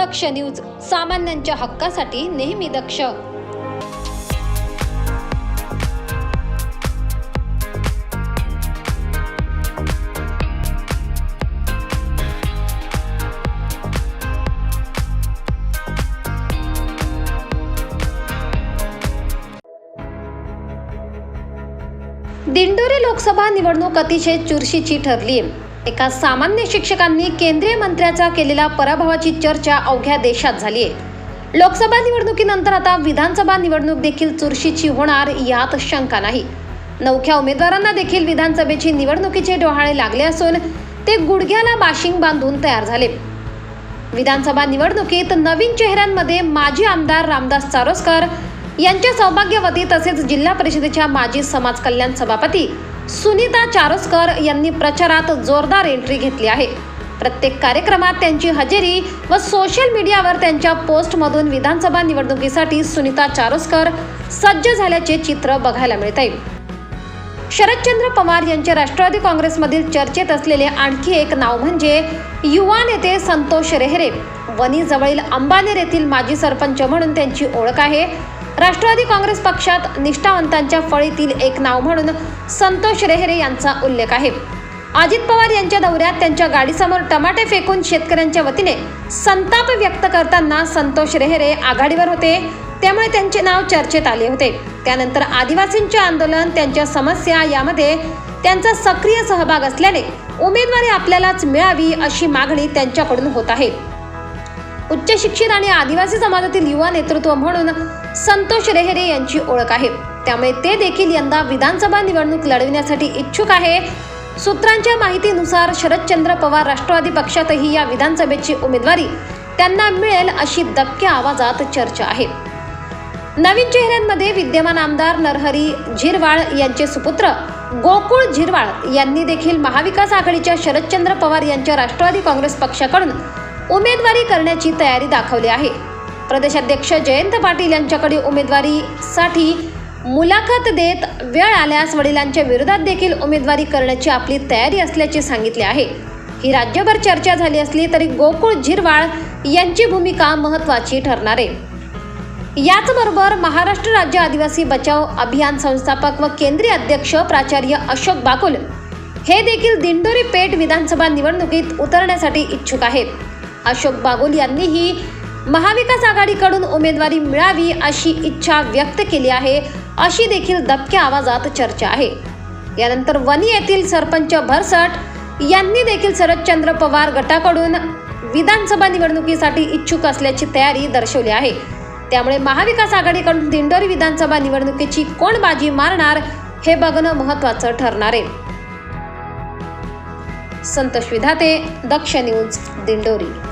दक्ष news सामान्यांच्या हक्कासाठी नेहमी दक्ष. दिंडोरी लोकसभा निवडणूक अतिशय चुरशीची ठरली एका सामान्य शिक्षकांनी केंद्रीय मंत्र्याचा केलेल्या पराभवाची चर्चा अवघ्या देशात झाली आहे लोकसभा निवडणुकीनंतर आता विधानसभा निवडणूक देखील चुरशीची होणार यात शंका नाही. नवख्या उमेदवारांना देखील विधानसभेची निवडणुकीचे डोहाळे लागले असून ते गुडघ्याला बाशिंग बांधून तयार झाले. विधानसभा निवडणुकीत नवीन चेहऱ्यांमध्ये माजी आमदार रामदास चारोस्कर यांच्या सौभाग्यवती तसेच जिल्हा परिषदेच्या माजी समाज कल्याण सभापती सुनीता चारोस्कर यांनी प्रचारात जोरदार एंट्री घेतली आहे. प्रत्येक कार्यक्रमात त्यांची हजेरी व सोशल मीडियावर त्यांच्या पोस्टमधून विधानसभा निवडणुकीसाठी सुनीता चारोस्कर सज्ज झाल्याचे चित्र बघायला मिळत आहे. शरदचंद्र पवार यांचे राष्ट्रवादी काँग्रेसमधील चर्चेत असलेले आणखी एक नाव म्हणजे युवा नेते संतोष रेहरे. वणी जवळील अंबानेर येथील माजी सरपंच म्हणून त्यांची ओळख आहे. राष्ट्रवादी काँग्रेस पक्षात निष्ठावंतांच्या फळीतील एक नाव म्हणून संतोष रेहरे यांचा उल्लेख आहे. अजित पवार यांच्या दौऱ्यात त्यांच्या गाडीसमोर टमाटे फेकून शेतकऱ्यांच्या वतीने संताप व्यक्त करताना संतोष रेहरे आघाडीवर होते. त्यामुळे त्यांचे नाव चर्चेत आले होते. त्यानंतर आदिवासींचे आंदोलन त्यांच्या समस्या यामध्ये त्यांचा सक्रिय सहभाग असल्याने उमेदवारी आपल्यालाच मिळावी अशी मागणी त्यांच्याकडून होत आहे. उच्च शिक्षित आणि आदिवासी समाजातील युवा नेतृत्व म्हणून संतोष रेहरे यांची ओळख आहे. त्यामुळे ते देखील यंदा विधानसभा निवडणूक लढविण्यासाठी इच्छुक आहे. सूत्रांच्या माहितीनुसार शरदचंद्र पवार राष्ट्रवादी पक्षातही या विधानसभेची उमेदवारी त्यांना मिळेल अशी दबक्या आवाजात चर्चा आहे. नवीन चेहऱ्यांमध्ये विद्यमान आमदार नरहरी झिरवाळ यांचे सुपुत्र गोकुळ झिरवाळ यांनी देखील महाविकास आघाडीच्या शरदचंद्र पवार यांच्या राष्ट्रवादी काँग्रेस पक्षाकडून उमेदवारी करण्याची तयारी दाखवली आहे. प्रदेशाध्यक्ष जयंत पाटील यांच्याकडे उमेदवारीसाठी मुलाखत देत वेळ आल्यास वडिलांच्या विरोधात देखील उमेदवारी करण्याची आपली तयारी असल्याचे सांगितले आहे. ही राज्यभर चर्चा झाली असली तरी गोकुळ झिरवाळ यांची भूमिका महत्त्वाची ठरणार आहे. याचबरोबर महाराष्ट्र राज्य आदिवासी बचाव अभियान संस्थापक व केंद्रीय अध्यक्ष प्राचार्य अशोक बाकुल हे देखील दिंडोरी पेठ विधानसभा निवडणुकीत उतरण्यासाठी इच्छुक आहेत. अशोक बागुल यांनीही महाविकास आघाडीकडून उमेदवारी मिळावी अशी इच्छा व्यक्त केली आहे अशी देखील दबक्या आवाजात चर्चा आहे. यानंतर वनी येथील सरपंच भरसट यांनी देखील शरदचंद्र पवार गटाकडून विधानसभा निवडणुकीसाठी इच्छुक असल्याची तयारी दर्शवली आहे. त्यामुळे महाविकास आघाडीकडून दिंडोरी विधानसभा निवडणुकीची कोण बाजी मारणार हे बघणं महत्त्वाचं ठरणार आहे. संतोष विधाते दक्ष न्यूज दिंडोरी.